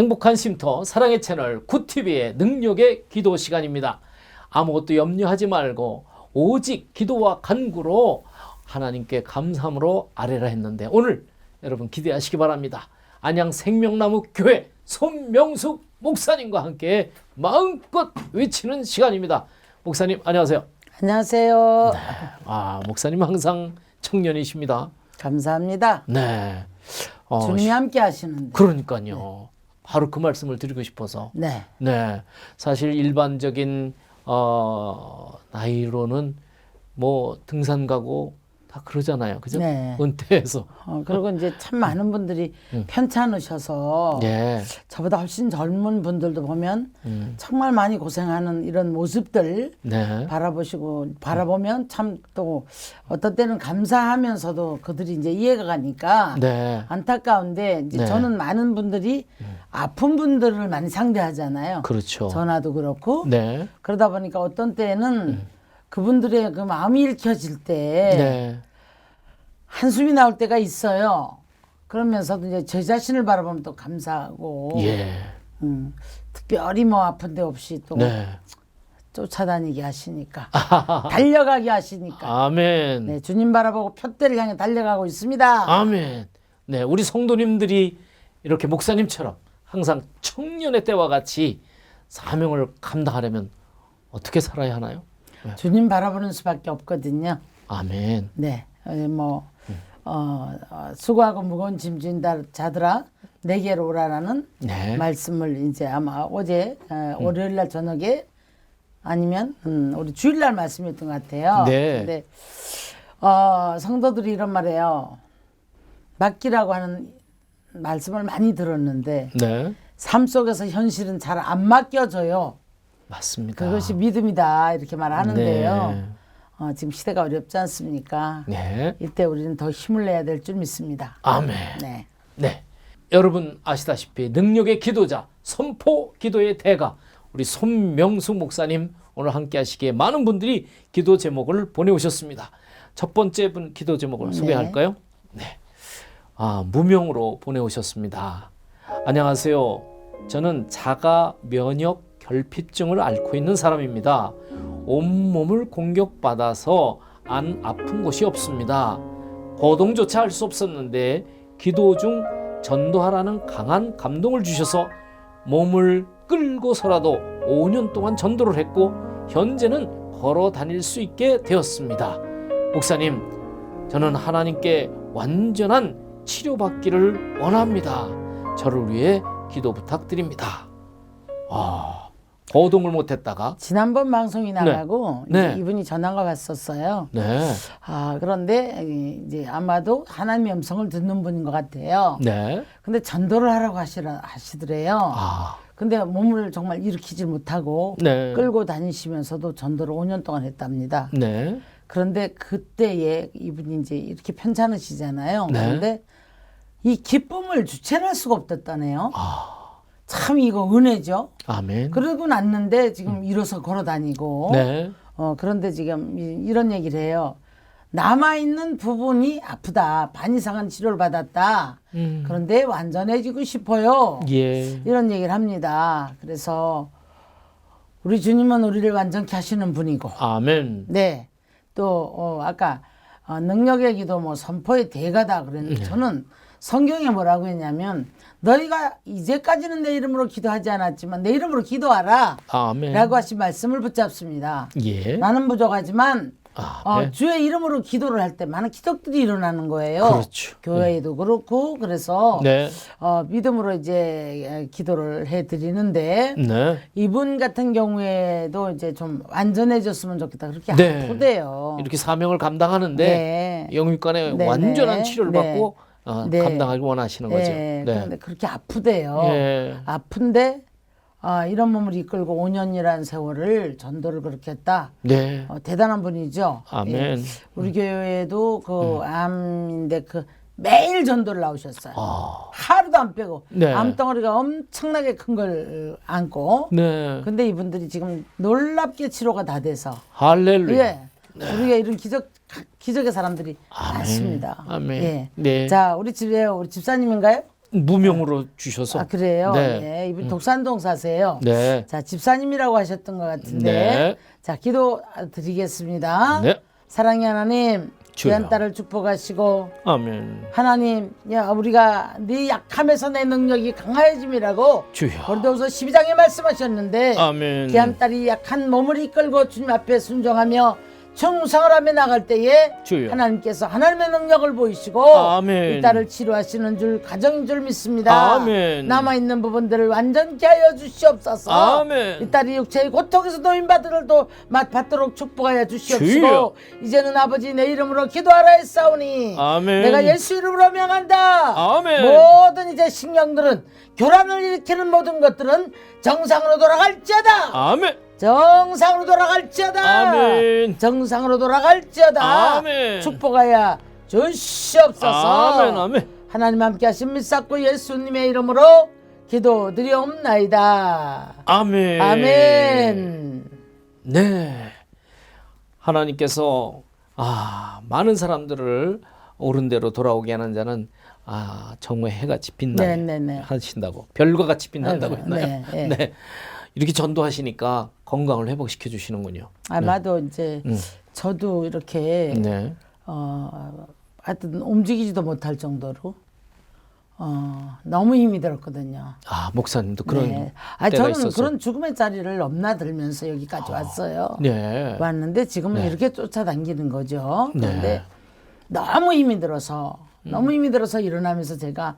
행복한 쉼터 사랑의 채널 굿TV의 능력의 기도 시간입니다. 아무것도 염려하지 말고 오직 기도와 간구로 하나님께 감사함으로 아뢰라 했는데 오늘 여러분 기대하시기 바랍니다. 안양 생명나무 교회 손명숙 목사님과 함께 마음껏 외치는 시간입니다. 목사님 안녕하세요. 안녕하세요. 아 목사님 항상 청년이십니다. 감사합니다. 네. 어, 주님이 함께 하시는데. 그러니까요. 바로 그 말씀을 드리고 싶어서. 네. 네. 사실 일반적인 어, 나이로는 뭐 등산 가고 다 그러잖아요. 그죠? 네. 은퇴해서. 어, 그리고 이제 참 많은 분들이 편찮으셔서 예. 저보다 훨씬 젊은 분들도 보면 음. 정말 많이 고생하는 이런 모습들 네. 바라보시고 바라보면 참 또 어떤 때는 감사하면서도 그들이 이제 이해가 가니까 네. 안타까운데 이제 네. 저는 많은 분들이 아픈 분들을 많이 상대하잖아요. 그렇죠. 전화도 그렇고 네. 그러다 보니까 어떤 때는 그분들의 그 마음이 읽혀질 때 네. 한숨이 나올 때가 있어요. 그러면서도 이제 저 자신을 바라보면 또 감사하고 예. 음, 특별히 뭐 아픈 데 없이 또 네. 쫓아다니게 하시니까 달려가게 하시니까 아멘. 네, 주님 바라보고 표대를 향해 달려가고 있습니다. 아멘. 네, 우리 성도님들이 이렇게 목사님처럼 항상 청년의 때와 같이 사명을 감당하려면 어떻게 살아야 하나요? 주님 바라보는 수밖에 없거든요. 아멘. 네, 어, 뭐 어, 어, 수고하고 무거운 짐진 자들아 내게로 오라라는 네. 말씀을 이제 아마 어제 어, 월요일 날 저녁에 아니면 음, 우리 주일 날 말씀이었던 것 같아요. 네. 근데 어, 성도들이 이런 말이에요. 맡기라고 하는 말씀을 많이 들었는데 네. 삶 속에서 현실은 잘 안 맡겨져요. 맞습니다. 그것이 믿음이다 이렇게 말하는데요. 네. 어, 지금 시대가 어렵지 않습니까? 네. 이때 우리는 더 힘을 내야 될 줄 믿습니다. 아멘. 네. 네. 여러분 아시다시피 능력의 기도자 선포 기도의 대가 우리 손명숙 목사님 오늘 함께 하시기에 많은 분들이 기도 제목을 보내오셨습니다. 첫 번째 분 기도 제목을 소개할까요? 네. 아, 무명으로 보내오셨습니다. 안녕하세요. 저는 자가 면역 결핍증을 앓고 있는 사람입니다. 온몸을 공격받아서 안 아픈 곳이 없습니다. 거동조차 할 수 없었는데 기도 중 전도하라는 강한 감동을 주셔서 몸을 끌고서라도 5년 동안 전도를 했고 현재는 걸어 다닐 수 있게 되었습니다. 목사님, 저는 하나님께 완전한 치료받기를 원합니다. 저를 위해 기도 부탁드립니다. 아, 거동을 못했다가 지난번 방송이 나가고 네. 이제 이분이 전화가 왔었어요. 네, 아 그런데 이제 아마도 하나님의 음성을 듣는 분인 것 같아요. 네, 근데 전도를 하라고 하시라 하시더래요. 아, 근데 몸을 정말 일으키질 못하고 네, 끌고 다니시면서도 전도를 5년 동안 했답니다. 네, 그런데 그때에 이분이 이제 이렇게 편찮으시잖아요. 네. 그런데 이 기쁨을 주체할 수가 없었다네요. 아, 참 이거 은혜죠. 아멘. 그러고 났는데 지금 일어서 걸어 다니고 네, 어, 그런데 지금 이- 이런 얘기를 해요. 남아있는 부분이 아프다. 반 이상은 치료를 받았다. 음, 그런데 완전해지고 싶어요. 예, 이런 얘기를 합니다. 그래서 우리 주님은 우리를 완전케 하시는 분이고, 아멘. 네. 또, 어, 아까 어, 능력의 기도 뭐 선포의 대가다 그랬는데 저는 성경에 뭐라고 했냐면 너희가 이제까지는 내 이름으로 기도하지 않았지만 내 이름으로 기도하라. 아멘. 라고 하신 말씀을 붙잡습니다. 예. 나는 부족하지만 아, 어, 네. 주의 이름으로 기도를 할 때 많은 기적들이 일어나는 거예요. 그렇죠. 교회에도 그렇고 그래서 네. 어, 믿음으로 이제 기도를 해 드리는데 네. 이분 같은 경우에도 이제 좀 완전해졌으면 좋겠다 그렇게 네. 아프대요. 이렇게 사명을 감당하는데 네. 영육간에 네, 완전한 네. 치료를 네. 받고 어, 네. 감당하기 원하시는 거죠. 네. 네. 그런데 그렇게 아프대요. 예. 아픈데 아, 이런 몸을 이끌고 5년이라는 세월을 전도를 그렇게 했다. 네. 어, 대단한 분이죠. 아멘. 예. 우리 교회에도 그 암인데 그 매일 전도를 나오셨어요. 아. 하루도 안 빼고 네. 암덩어리가 엄청나게 큰 걸 안고. 네. 근데 이분들이 지금 놀랍게 치료가 다 돼서 할렐루야. 예. 우리가 이런 기적 기적의 사람들이. 많습니다. 아멘. 예. 네. 자, 우리 집에 우리 집사님인가요? 무명으로 주셔서 아 그래요? 네. 네. 이분 독산동 사세요. 네. 자 집사님이라고 하셨던 것 같은데 네. 자 기도 드리겠습니다. 네. 사랑의 하나님 주여. 귀한 딸을 축복하시고 아멘. 하나님 야 우리가 네 약함에서 내 능력이 강하여짐이라고 주여. 고린도후서 12장에 말씀하셨는데 아멘. 귀한 딸이 약한 몸을 이끌고 주님 앞에 순종하며 하며 나갈 때에 주여. 하나님께서 하나님의 능력을 보이시고 아멘. 이 딸을 치료하시는 줄 가정인 줄 믿습니다. 아멘. 남아 있는 부분들을 완전케 하여 주시옵소서. 아멘. 이 딸이 육체의 고통에서 노인 받들도 맛받도록 축복하여 주시옵시고 주여. 이제는 아버지 내 이름으로 기도하라 했사오니 아멘. 내가 예수 이름으로 명한다. 아멘. 모든 이제 신경들은 교란을 일으키는 모든 것들은 정상으로 돌아갈지어다. 아멘. 정상으로 돌아갈지어다. 아멘. 정상으로 돌아갈지어다. 아멘. 축복하여 주시옵소서. 아멘. 아멘. 하나님 함께 하신 믿사고 예수님의 이름으로 기도드리옵나이다. 아멘. 아멘. 네. 하나님께서 아, 많은 사람들을 옳은 대로 돌아오게 하는 자는 아, 정말 해같이 빛나게 네, 네, 네. 하신다고. 별과 같이 빛난다고 아이고, 했나요? 네, 네. 이렇게 전도하시니까 건강을 회복시켜 주시는군요. 아마도 이제 음. 저도 이렇게 네. 어, 하여튼 움직이지도 못할 정도로 어, 너무 힘이 들었거든요. 아, 목사님도 그런 네. 아 때가 저는 있었어요. 그런 죽음의 자리를 넘나들면서 여기까지 왔어요. 네. 왔는데 지금은 이렇게 쫓아다니는 거죠. 네. 그런데 너무 힘이 들어서 너무 힘이 들어서 일어나면서 제가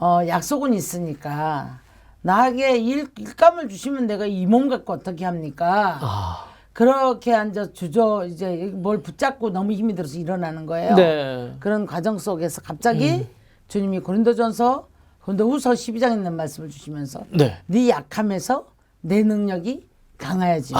어, 약속은 있으니까 나에게 일, 일감을 주시면 내가 이 몸 갖고 어떻게 합니까? 아. 그렇게 앉아 주저 이제 뭘 붙잡고 너무 힘이 들어서 일어나는 거예요. 네. 그런 과정 속에서 갑자기 주님이 고린도전서 고린도후서 12장에 있는 말씀을 주시면서 네. 네 약함에서 내 능력이 강하여지.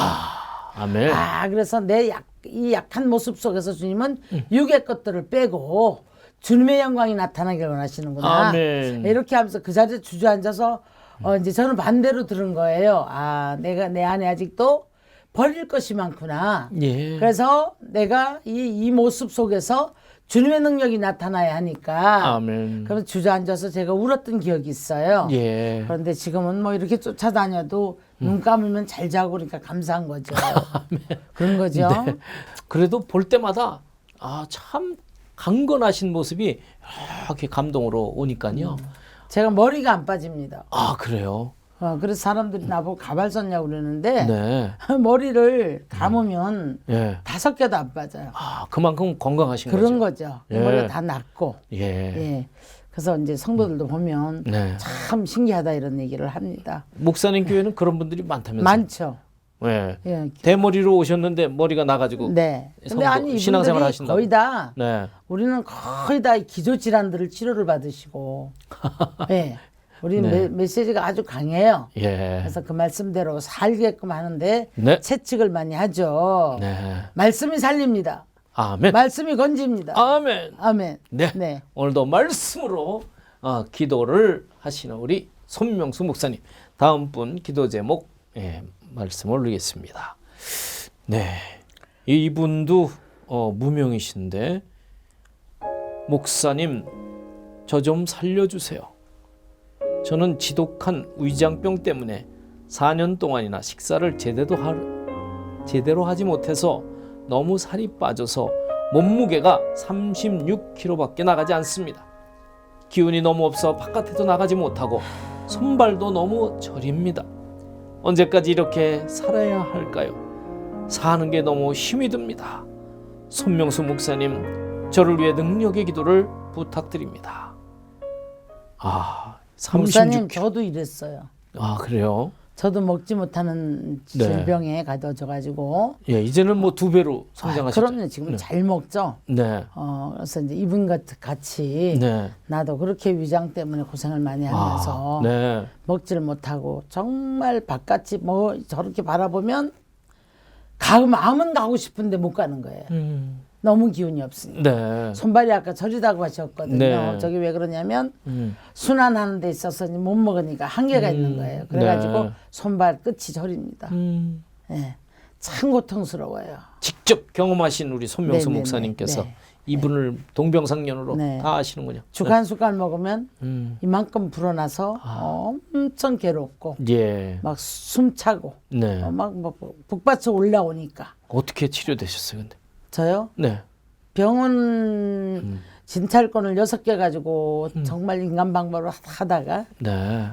아멘. 아, 그래서 내 약, 이 약한 모습 속에서 주님은 육의 것들을 빼고 주님의 영광이 나타나길 원하시는구나. 아멘. 이렇게 하면서 그 자리에 주저앉아서 어, 이제 저는 반대로 들은 거예요. 아, 내가 내 안에 아직도 버릴 것이 많구나. 예. 그래서 내가 이, 이 모습 속에서 주님의 능력이 나타나야 하니까. 아멘. 그래서 주저앉아서 제가 울었던 기억이 있어요. 예. 그런데 지금은 뭐 이렇게 쫓아다녀도 눈 감으면 잘 자고 그러니까 감사한 거죠. 그런 거죠. 네. 그래도 볼 때마다 아, 참 강건하신 모습이 이렇게 감동으로 오니까요. 제가 머리가 안 빠집니다. 아, 그래요? 어, 그래서 사람들이 나보고 가발 썼냐고 그러는데 네. 머리를 감으면 예. 다섯 개도 안 빠져요. 아, 그만큼 건강하신 그런 거죠. 거죠. 예. 머리가 다 낫고. 예. 예. 그래서 이제 성도들도 보면 네. 참 신기하다 이런 얘기를 합니다. 목사님 교회는 그런 분들이 많다면서요? 많죠. 예. 예. 대머리로 오셨는데 머리가 나가지고. 네. 근데 성도, 아니 신앙생활 이분들이 하신다고. 거의 다 네. 우리는 거의 다 기저 질환들을 치료를 받으시고, 예, 우리 네. 메, 메시지가 아주 강해요. 예. 그래서 그 말씀대로 살게끔 하는데 네. 채찍을 많이 하죠. 네. 말씀이 살립니다. 아멘. 말씀이 건집니다. 아멘. 아멘. 네. 네. 오늘도 말씀으로 어, 기도를 하시는 우리 손명수 목사님. 다음 분 기도 제목 예, 말씀 올리겠습니다. 네. 이분도 어, 무명이신데 목사님 저 좀 살려주세요. 저는 지독한 위장병 때문에 4년 동안이나 식사를 제대로 하, 제대로 하지 못해서 너무 살이 빠져서 몸무게가 36kg밖에 나가지 않습니다. 기운이 너무 없어 바깥에도 나가지 못하고 손발도 너무 저립니다. 언제까지 이렇게 살아야 할까요? 사는 게 너무 힘이 듭니다. 손명수 목사님, 저를 위해 능력의 기도를 부탁드립니다. 아, 목사님 36kg. 저도 이랬어요. 아, 그래요? 저도 먹지 못하는 네. 질병에 가둬져 가지고. 예, 이제는 뭐 두 배로 아, 성장하셨죠. 그럼요. 지금 잘 먹죠. 네. 어, 그래서 이제 이분 같 같이 네. 나도 그렇게 위장 때문에 고생을 많이 하면서 아, 네. 먹지를 못하고 정말 바깥이 뭐 저렇게 바라보면 가 마음은 가고 싶은데 못 가는 거예요. 음. 너무 기운이 없으니까. 네. 손발이 아까 저리다고 하셨거든요. 네. 저기 왜 그러냐면 음. 순환하는 데 있어서 못 먹으니까 한계가 있는 거예요. 그래가지고 네. 손발 끝이 저립니다. 음. 예. 참 고통스러워요. 직접 경험하신 우리 손명수 네, 네, 목사님께서 네, 이분을 동병상련으로 네. 다 아시는군요. 죽한 숟갈 먹으면 음. 이만큼 불어나서 엄청 괴롭고 예. 막 숨차고 네. 어, 막뭐 북받쳐 올라오니까 어떻게 치료되셨어요, 근데? 저요 네. 병원 음. 진찰권을 여섯 개 가지고 정말 인간 방법으로 하다가 네.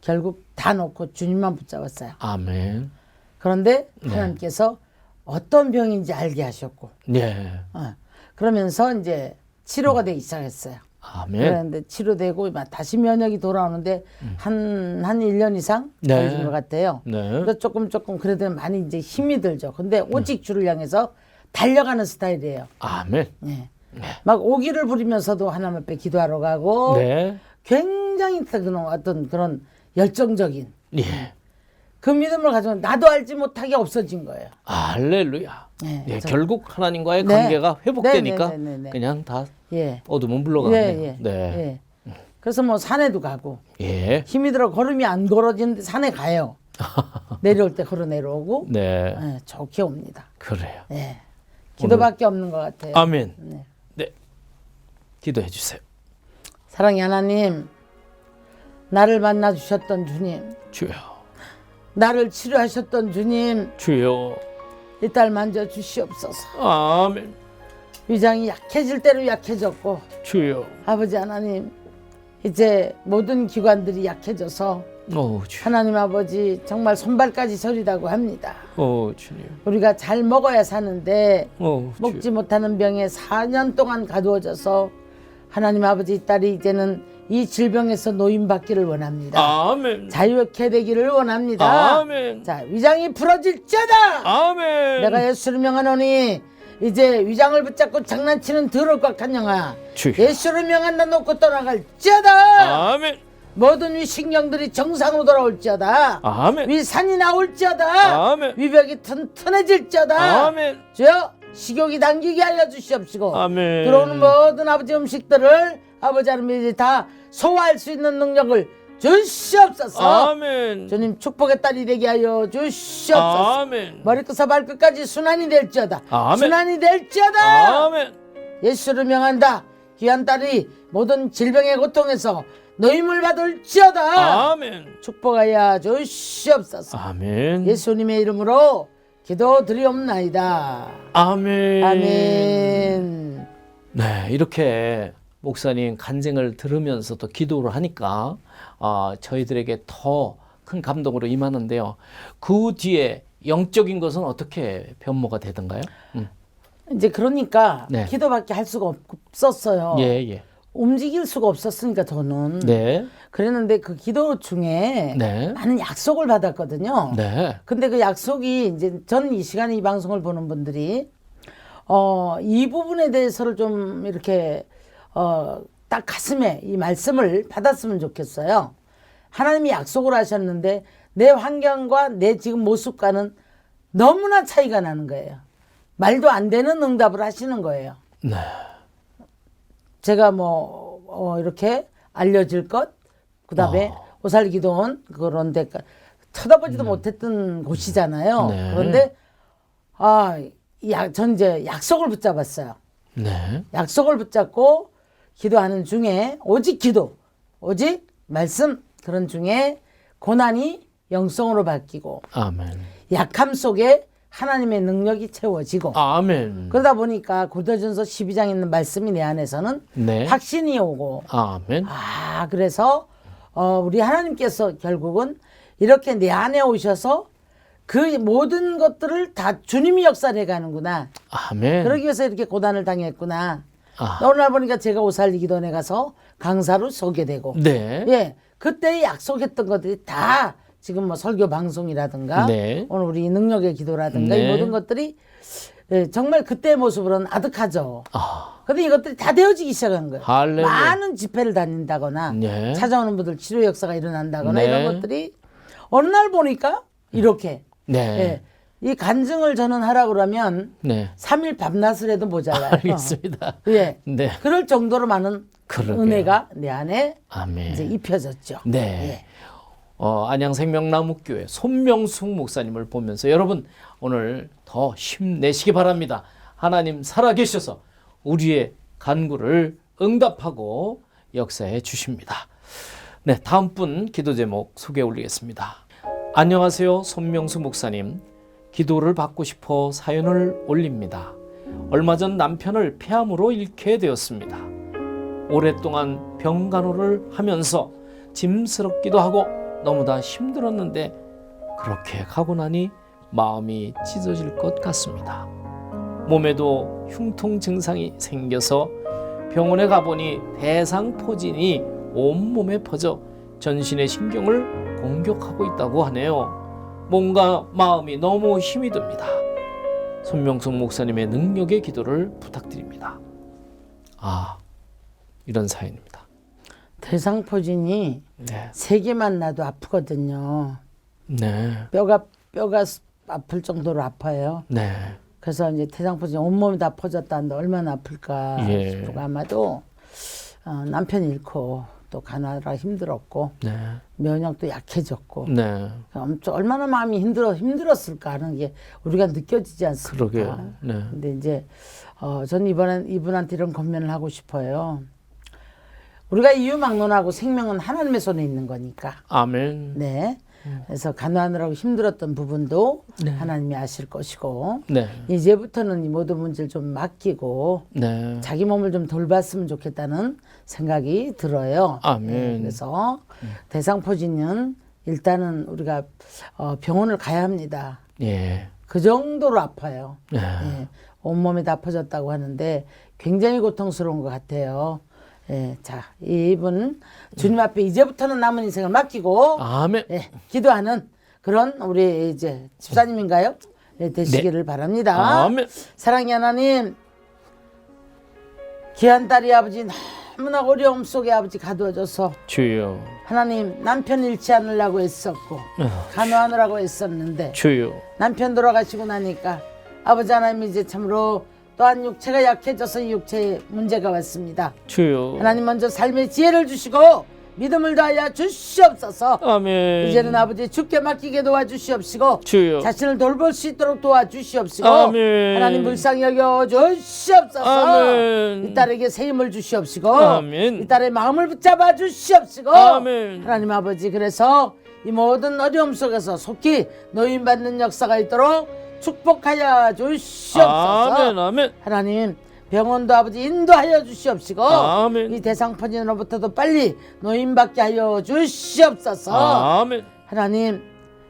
결국 다 놓고 주님만 붙잡았어요. 아멘. 그런데 네. 하나님께서 어떤 병인지 알게 하셨고 네. 어, 그러면서 이제 치료가 되기 시작했어요. 아멘. 그런데 치료되고 막 다시 면역이 돌아오는데 한 한 일 년 이상 음. 네. 걸린 것 같아요. 네. 그래서 조금 조금 그래도 많이 이제 힘이 들죠. 근데 오직 주를 향해서 달려가는 스타일이에요. 아멘. 예. 막 오기를 부리면서도 하나님 앞에 기도하러 가고 네. 굉장히 그런 어떤 그런 열정적인 예. 그 믿음을 가지고 나도 알지 못하게 없어진 거예요. 할렐루야. 예, 예, 저- 결국 하나님과의 네. 관계가 회복되니까 네, 네, 네, 네, 네. 그냥 다 예. 어둠은 예, 물러가네요. 예. 네. 예. 그래서 뭐 산에도 가고 예. 힘이 들어 걸음이 안 걸어지는데 산에 가요. 내려올 때 걸어 내려오고 네. 예, 좋게 옵니다. 그래요. 예. 기도밖에 없는 것 같아요. 아멘. 네. 네. 기도해 주세요. 사랑의 하나님, 나를 만나 주셨던 주님, 주여. 나를 치료하셨던 주님, 주여. 이 딸 만져 주시옵소서. 아멘. 위장이 약해질 대로 약해졌고 주여. 아버지 하나님 이제 모든 기관들이 약해져서 오, 주. 하나님 아버지 정말 손발까지 저리다고 합니다. 오, 주님. 우리가 잘 먹어야 사는데 오, 먹지 주. 못하는 병에 4년 동안 가두어져서 하나님 아버지 이 딸이 이제는 이 질병에서 노인받기를 원합니다. 아멘. 자유케 되기를 원합니다. 아멘. 자 위장이 부러질지어다. 아멘. 내가 예수를 명하노니 이제 위장을 붙잡고 장난치는 더러울 영아 주여. 예수를 명한다 놓고 떠나갈지어다 아멘. 모든 위 신경들이 정상으로 돌아올지어다 아멘. 위 산이 나올지어다 아멘. 위벽이 튼튼해질지어다 아멘. 주여 식욕이 당기게 하여 주시옵시고 아멘. 들어오는 모든 아버지 음식들을 아버지 하나님이 다 소화할 수 있는 능력을 주시옵소서 아멘. 주님 축복의 딸이 되게 하여 주시옵소서 아멘. 머리끝에서 발끝까지 순환이 될지어다 아멘. 순환이 될지어다 아멘. 예수를 명한다 귀한 딸이 모든 질병의 고통에서 노임을 받을지어다 아멘. 축복하여 주시옵소서 아멘. 예수님의 이름으로 기도드리옵나이다 아멘. 아멘 네, 이렇게 목사님 간증을 들으면서 또 기도를 하니까 아, 저희들에게 더 큰 감동으로 임하는데요. 그 뒤에 영적인 것은 어떻게 변모가 되던가요? 음. 이제 그러니까 네. 기도밖에 할 수가 없었어요 예, 예. 움직일 수가 없었으니까 저는 네. 그랬는데 그 기도 중에 네. 많은 약속을 받았거든요 네. 근데 그 약속이 이제 전 이 시간에 이 방송을 보는 분들이 어, 이 부분에 대해서를 좀 이렇게 어, 딱 가슴에 이 말씀을 받았으면 좋겠어요. 하나님이 약속을 하셨는데 내 환경과 내 지금 모습과는 너무나 차이가 나는 거예요. 말도 안 되는 응답을 하시는 거예요. 네. 제가 뭐 어, 이렇게 알려질 것, 그다음에 오살 기도원 그런 데 쳐다보지도 못했던 곳이잖아요. 네. 그런데 아, 야, 전 이제 약속을 붙잡았어요. 네. 약속을 붙잡고 기도하는 중에 오직 기도, 오직 말씀 그런 중에 고난이 영성으로 바뀌고 아멘. 약함 속에 하나님의 능력이 채워지고 아멘. 그러다 보니까 고도전서 12장에 있는 말씀이 내 안에서는 네. 확신이 오고 아멘. 아 그래서 어, 우리 하나님께서 결국은 이렇게 내 안에 오셔서 그 모든 것들을 다 주님이 역사를 해가는구나. 아멘. 그러기 위해서 이렇게 고단을 당했구나. 아. 어느 날 보니까 제가 오살리기도원에 가서 강사로 서게 되고 네. 예 그때 약속했던 것들이 다 지금 뭐 설교 방송이라든가 네. 오늘 우리 능력의 기도라든가 이 네. 모든 것들이 예, 정말 그때의 모습으로는 아득하죠. 아. 근데 이것들이 다 되어지기 시작한 거예요. 할렐루야. 많은 집회를 다닌다거나 네. 찾아오는 분들 치료 역사가 일어난다거나 네. 이런 것들이 어느 날 보니까 이렇게 네. 예, 이 간증을 저는 하라 그러면 네. 3일 밤낮을 해도 모자라요. 알겠습니다. 예. 네. 그럴 정도로 많은 그러게요. 은혜가 내 안에 아멘. 이제 입혀졌죠. 네. 예. 어, 안양생명나무교회 손명숙 목사님을 보면서 여러분 오늘 더 힘내시기 바랍니다. 하나님 살아계셔서 우리의 간구를 응답하고 역사해 주십니다. 네, 다음 분 기도 제목 소개 올리겠습니다. 안녕하세요. 손명수 목사님. 기도를 받고 싶어 사연을 올립니다. 얼마 전 남편을 폐암으로 잃게 되었습니다. 오랫동안 병간호를 하면서 짐스럽기도 하고 너무나 힘들었는데 그렇게 가고 나니 마음이 찢어질 것 같습니다. 몸에도 흉통 증상이 생겨서 병원에 가보니 대상포진이 온몸에 퍼져 전신의 신경을 공격하고 있다고 하네요. 뭔가 마음이 너무 힘이 듭니다. 손명숙 목사님의 능력의 기도를 부탁드립니다. 아, 이런 사연입니다. 대상포진이 네. 세 개만 나도 아프거든요. 네. 뼈가 뼈가 아플 정도로 아파요. 네. 그래서 이제 대상포진 온몸이 다 퍼졌다는데 얼마나 아플까 예. 싶고 아마도 어, 남편 잃고 또 가나라 힘들었고 네. 면역도 약해졌고 네. 엄청 얼마나 마음이 힘들어 힘들었을까 하는 게 우리가 느껴지지 않습니까? 그러게요. 네. 근데 이제 어, 전 이번엔 이분한테 이런 권면을 하고 싶어요. 우리가 이유막론하고 생명은 하나님의 손에 있는 거니까. 아멘. 네. 그래서 간호하느라고 힘들었던 부분도 네. 하나님이 아실 것이고 네. 이제부터는 이 모든 문제를 좀 맡기고 네. 자기 몸을 좀 돌봤으면 좋겠다는 생각이 들어요. 아멘. 네, 그래서 대상포진은 일단은 우리가 어, 병원을 가야 합니다. 예. 그 정도로 아파요. 네. 예, 온몸이 다 퍼졌다고 하는데 굉장히 고통스러운 것 같아요. 예, 자, 이분 주님 앞에 이제부터는 남은 인생을 맡기고 아멘. 예, 기도하는 그런 우리 이제 집사님인가요? 예, 되시기를 바랍니다. 네. 아멘. 사랑의 하나님, 귀한 딸이 아버지 너무나 어려움 속에 아버지 가두어져서 주여. 하나님 남편 잃지 않으려고 애썼고 간호하느라고 애썼는데 주여. 남편 돌아가시고 나니까 아버지 하나님 이제 참으로 또한 육체가 약해져서 이 육체에 문제가 왔습니다. 주여. 하나님 먼저 삶의 지혜를 주시고 믿음을 다하여 주시옵소서. 아멘. 이제는 아버지 주께 맡기게 도와주시옵시고 주여. 자신을 돌볼 수 있도록 도와주시옵시고 아멘. 하나님 불쌍히 여겨 주시옵소서. 아멘. 이 딸에게 새 힘을 주시옵시고 아멘. 이 딸의 마음을 붙잡아 주시옵시고 아멘. 하나님 아버지 그래서 이 모든 어려움 속에서 속히 노인 받는 역사가 있도록 축복하여 주시옵소서. 아멘. 아멘. 하나님 병원도 아버지 인도하여 주시옵시고 아멘. 이 대상 포진으로부터도 빨리 노인받게 하여 주시옵소서. 아멘. 하나님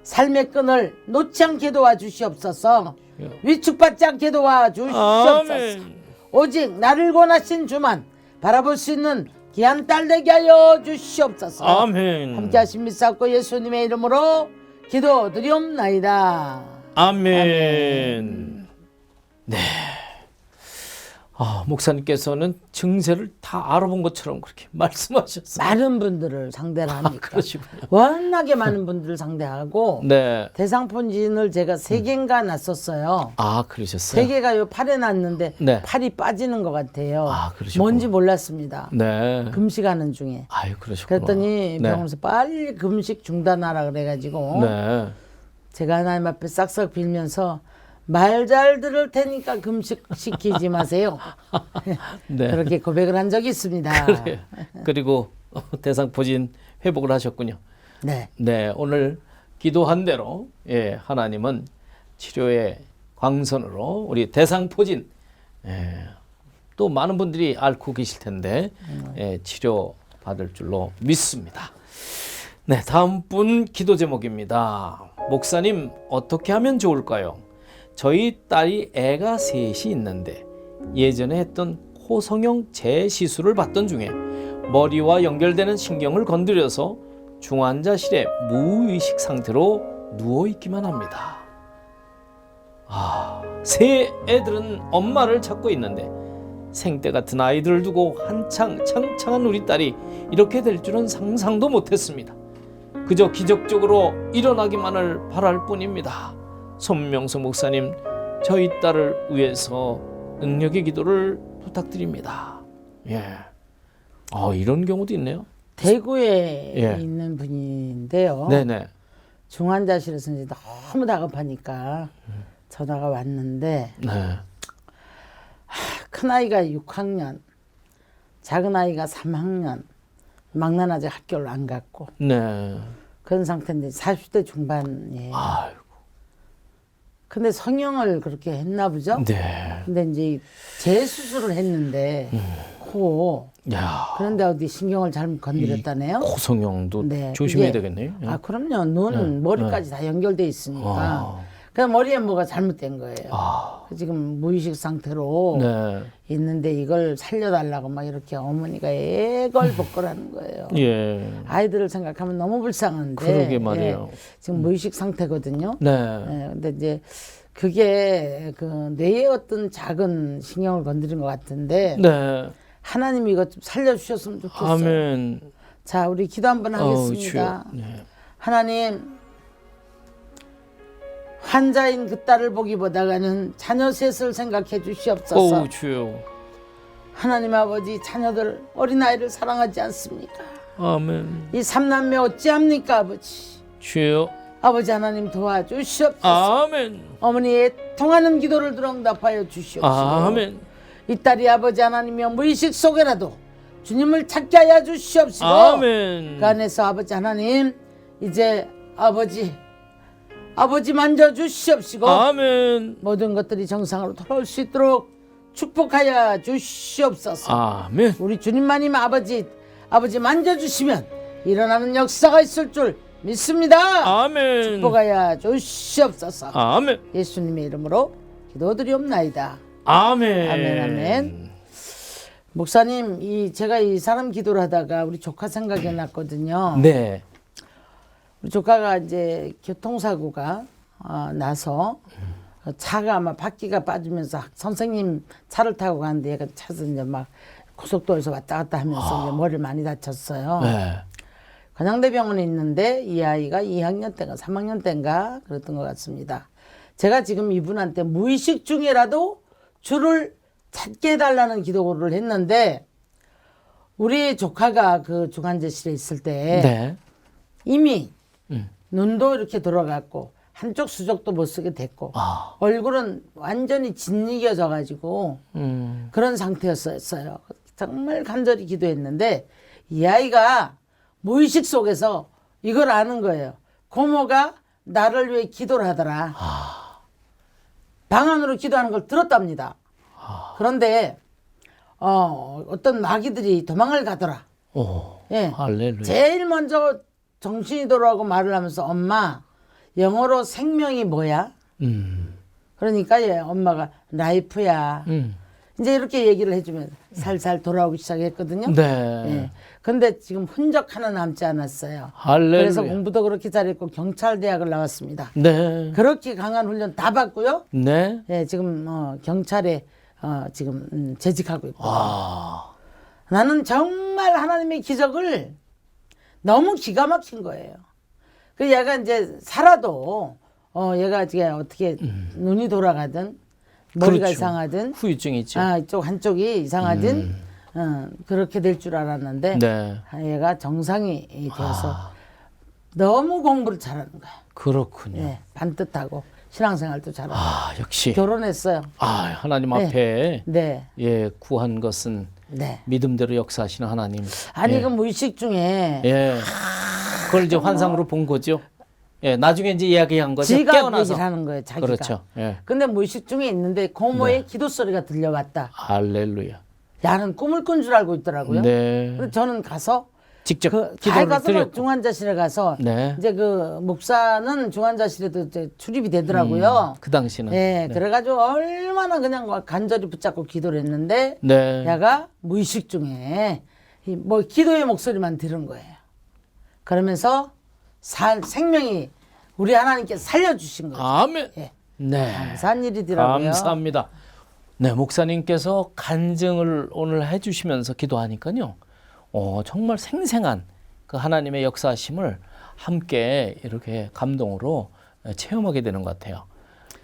삶의 끈을 놓지 않게 도와주시옵소서. 위축받지 않게 도와주시옵소서. 아멘. 오직 나를 권하신 주만 바라볼 수 있는 귀한 딸 되게 하여 주시옵소서. 아멘. 함께 하신 믿사옵고 예수님의 이름으로 기도드리옵나이다. 아멘. 네. 아, 목사님께서는 증세를 다 알아본 것처럼 그렇게 말씀하셨어요. 많은 분들을 상대를 합니까? 아, 그러시군요. 워낙에 많은 분들을 상대하고 네. 대상폰진을 제가 세 개인가 났었어요. 아, 세 그러셨어요? 개가 요 팔에 났는데 네. 팔이 빠지는 것 같아요. 아, 그러시구나. 뭔지 몰랐습니다. 네. 금식하는 중에. 아유, 그러셨구나. 그랬더니 네. 병원에서 빨리 금식 중단하라 그래가지고 네. 제가 하나님 앞에 싹싹 빌면서 말 잘 들을 테니까 금식 시키지 마세요. 네. 그렇게 고백을 한 적이 있습니다. 그래요. 그리고 대상포진 회복을 하셨군요. 네. 네, 오늘 기도한 대로 예, 하나님은 치료의 광선으로 우리 대상포진 예, 또 많은 분들이 앓고 계실 텐데 예, 치료 받을 줄로 믿습니다. 네, 다음 분 기도 제목입니다. 목사님 어떻게 하면 좋을까요? 저희 딸이 애가 셋이 있는데 예전에 했던 호성형 재시술을 받던 중에 머리와 연결되는 신경을 건드려서 중환자실에 무의식 상태로 누워 있기만 합니다. 아, 세 애들은 엄마를 찾고 있는데 생때 같은 아이들을 두고 한창 창창한 우리 딸이 이렇게 될 줄은 상상도 못했습니다. 그저 기적적으로 일어나기만을 바랄 뿐입니다. 손명수 목사님, 저희 딸을 위해서 능력의 기도를 부탁드립니다. 예. 아, 이런 경우도 있네요. 대구에 예. 있는 분인데요. 네네. 중환자실에서 이제 너무 다급하니까 전화가 왔는데 네. 그큰 아이가 6학년, 작은 아이가 3학년, 아직 학교를 안 갔고 네. 그런 상태인데 40대 중반이에요. 아이고. 근데 성형을 그렇게 했나 보죠. 네. 근데 이제 재수술을 했는데 음. 코 야. 그런데 어디 신경을 잘못 건드렸다네요. 고성형도 네, 조심해야 이게- 되겠네요. 예. 아 그럼요. 눈 머리까지 다 연결돼 있으니까. 아. 그 머리에 뭐가 잘못된 거예요. 아. 지금 무의식 상태로 네. 있는데 이걸 살려달라고 막 이렇게 어머니가 애걸복걸하는 거예요. 예. 아이들을 생각하면 너무 불쌍한데. 그러게 말이에요. 예, 지금 무의식 상태거든요. 네. 예, 근데 이제 그게 그 뇌의 어떤 작은 신경을 건드린 것 같은데 네. 하나님이 이거 좀 살려주셨으면 좋겠어요. 아멘. 자, 우리 기도 한번 하겠습니다. 주여. 네. 하나님, 환자인 그 딸을 보기보다는 자녀 셋을 생각해 주시옵소서. 어우 주여. 하나님 아버지, 자녀들 어린아이를 사랑하지 않습니까? 아멘. 이 삼남매 어찌합니까, 아버지? 주여. 아버지 하나님 도와주시옵소서. 아멘. 어머니의 통하는 기도를 들어 응답하여 주시옵소서. 아멘. 이 딸이 아버지 하나님의 무의식 속에라도 주님을 찾게 하여 주시옵시고 아멘. 그 안에서 아버지 하나님 이제 아버지 아버지 만져 주시옵시고 아멘. 모든 것들이 정상으로 돌아올 수 있도록 축복하여 주시옵소서. 아멘. 우리 주님만님 아버지 아버지 만져 주시면 일어나는 역사가 있을 줄 믿습니다. 아멘. 축복하여 주시옵소서. 아멘. 예수님의 이름으로 기도드리옵나이다. 아멘. 아멘, 아멘. 목사님, 이 제가 이 사람 기도를 하다가 우리 조카 생각이 났거든요. 네. 우리 조카가 이제 교통사고가 어, 나서 차가 아마 바퀴가 빠지면서 선생님 차를 타고 가는데 얘가 차서 이제 막 고속도로에서 왔다 갔다 하면서 이제 머리를 많이 다쳤어요. 네. 관양대병원에 있는데 이 아이가 2학년 때인가 3학년 때인가 그랬던 것 같습니다. 제가 지금 이분한테 무의식 중에라도 주를 찾게 해달라는 기도를 했는데 우리 조카가 그 중환자실에 있을 때 네. 이미 음. 눈도 이렇게 돌아갔고 한쪽 수족도 못 쓰게 됐고 아. 얼굴은 완전히 짓이겨져 가지고 음. 그런 상태였어요. 정말 간절히 기도했는데 이 아이가 무의식 속에서 이걸 아는 거예요. 고모가 나를 위해 기도를 하더라. 방 안으로 기도하는 걸 들었답니다. 그런데 어, 어떤 마귀들이 도망을 가더라. 오. 예. 할렐루야. 제일 먼저 정신이 돌아오고 말을 하면서 엄마 영어로 생명이 뭐야? 음. 그러니까 예, 엄마가 라이프야. 음. 이제 이렇게 얘기를 해주면 살살 돌아오기 시작했거든요. 네. 예. 근데 지금 흔적 하나 남지 않았어요. 할렐루야. 그래서 공부도 그렇게 잘했고 경찰 대학을 나왔습니다. 네. 그렇게 강한 훈련 다 받고요. 네. 예, 지금 어, 경찰에 어, 지금 음, 재직하고 있고. 아. 나는 정말 하나님의 기적을 너무 기가 막힌 거예요. 그 얘가 이제 살아도 어 얘가 이제 어떻게 눈이 돌아가든 머리가 그렇죠. 이상하든 후유증이 있죠. 아 이쪽 한쪽이 이상하든 어, 그렇게 될 줄 알았는데 네. 아, 얘가 정상이 되어서 아. 너무 공부를 잘하는 거야. 그렇군요. 예, 반듯하고 신앙생활도 잘하고 아, 역시 결혼했어요. 아, 하나님 네. 앞에 네, 예, 구한 것은 네. 믿음대로 역사하시는 하나님. 아니 예. 그 무의식 중에 예. 그걸 이제 환상으로 본 거죠. 예, 나중에 이제 이야기한 거죠. 지가 깨어나서. 얘기를 하는 거예요. 자기가. 그렇죠. 예. 근데 무의식 중에 있는데 고모의 네. 기도 소리가 들려왔다. 할렐루야. 야는 꿈을 꾼 줄 알고 있더라고요. 네. 그래서 저는 가서 직접 그잘 기도를 가서 드렸고. 중환자실에 가서 네. 이제 그 목사는 중환자실에도 이제 출입이 되더라고요. 그 당시는. 예, 그래가지고 얼마나 그냥 막 간절히 붙잡고 기도를 했는데 네. 야가 무의식 중에 이뭐 기도의 목소리만 들은 거예요. 그러면서 살 생명이 우리 하나님께 살려주신 거예요. 아멘. 예. 네. 감사한 일이더라고요. 감사합니다. 네, 목사님께서 간증을 오늘 해주시면서 기도하니까요. 어, 정말 생생한 그 하나님의 역사심을 함께 이렇게 감동으로 체험하게 되는 것 같아요.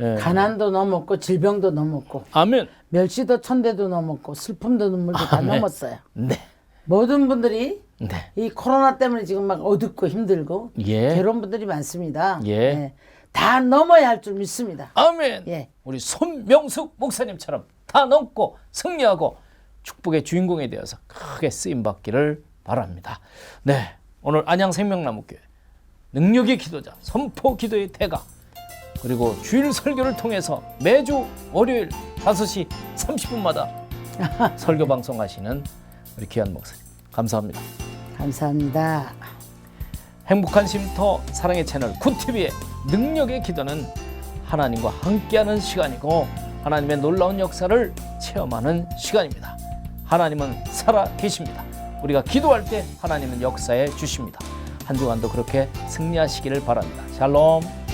예. 가난도 넘었고 질병도 넘었고 아멘. 멸시도 천대도 넘었고 슬픔도 눈물도 다 아멘. 넘었어요. 네. 모든 분들이 네. 이 코로나 때문에 지금 막 어둡고 힘들고 예. 괴로운 분들이 많습니다. 예. 예. 다 넘어야 할 줄 믿습니다. 아멘. 예. 우리 손명숙 목사님처럼 다 넘고 승리하고 축복의 주인공이 되어서 크게 쓰임 받기를 바랍니다. 네, 오늘 안양 생명나무교회 능력의 기도자 선포 기도의 대가 그리고 주일 설교를 통해서 매주 월요일 5시 30분마다 설교 방송하시는 우리 귀한 목사님 감사합니다. 감사합니다. 행복한 쉼터 사랑의 채널 굿TV의 능력의 기도는 하나님과 함께하는 시간이고 하나님의 놀라운 역사를 체험하는 시간입니다. 하나님은 살아 계십니다. 우리가 기도할 때 하나님은 역사해 주십니다. 한 주간도 그렇게 승리하시기를 바랍니다. 샬롬.